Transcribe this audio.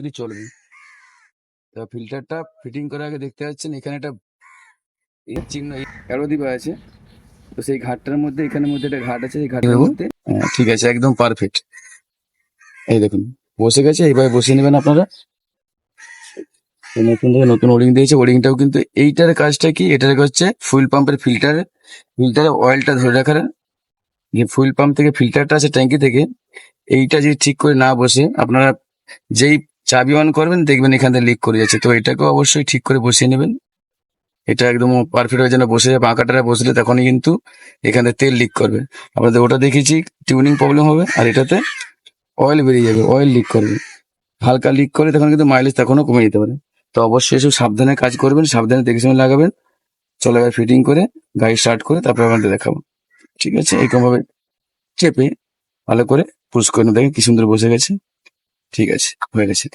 Smoothly চলবে। তা ফিল্টারটা ফিটিং করার আগে দেখতে পাচ্ছেন এখানে একটা এর চিহ্ন অ্যারো দিবা আছে তো সেই ঘাটটার মধ্যে এখানের মধ্যে একটা ঘাট আছে এই ঘাটের মধ্যে হ্যাঁ, ঠিক আছে একদম পারফেক্ট এই দেখুন বসে গেছে এইভাবে বসিয়ে নেবেন আপনারা। নতুন থেকে নতুন ওরিং দিয়েছে ওরিংটাও কিন্তু এইটার কাজটা কি? এটার হচ্ছে ফুয়েল পাম্পের ফিল্টার ফিল্টারে অয়েলটা ধরে রাখার। যে ফুয়েল পাম্প থেকে ফিল্টারটা আছে ট্যাঙ্কি থেকে এইটা যদি ঠিক করে না বসে আপনারা যেই চাবি অন করবেন, দেখবেন এখান থেকে লিক করে যাচ্ছে। তো এটাকেও অবশ্যই ঠিক করে বসিয়ে নেবেন। এটা একদম পারফেক্ট হয়ে যেন বসে যায় বাঁকাটারা বসলে তখনই কিন্তু এখান থেকে তেল লিক করবে। আপনাদের ওটা দেখেছি টিউনিং প্রবলেম হবে, আর এটাতে অয়েল বেরিয়ে যাবে অয়েল লিক করবে। হালকা লিক করে তখন কিন্তু মাইলেজ তখনও কমে যেতে পারে। তো অবশ্যই এসব সাবধানে কাজ করবেন, সাবধানে দেখে শুনে লাগাবেন। চলে এবার ফিটিং করে গাড়ি স্টার্ট করে তারপর আপনাদের দেখাবো। ঠিক আছে? এরকম ভাবে চেপে ভালো করে পুশ করে দেখেন কি সুন্দর বসে গেছে। ঠিক আছে, হয়ে গেছে।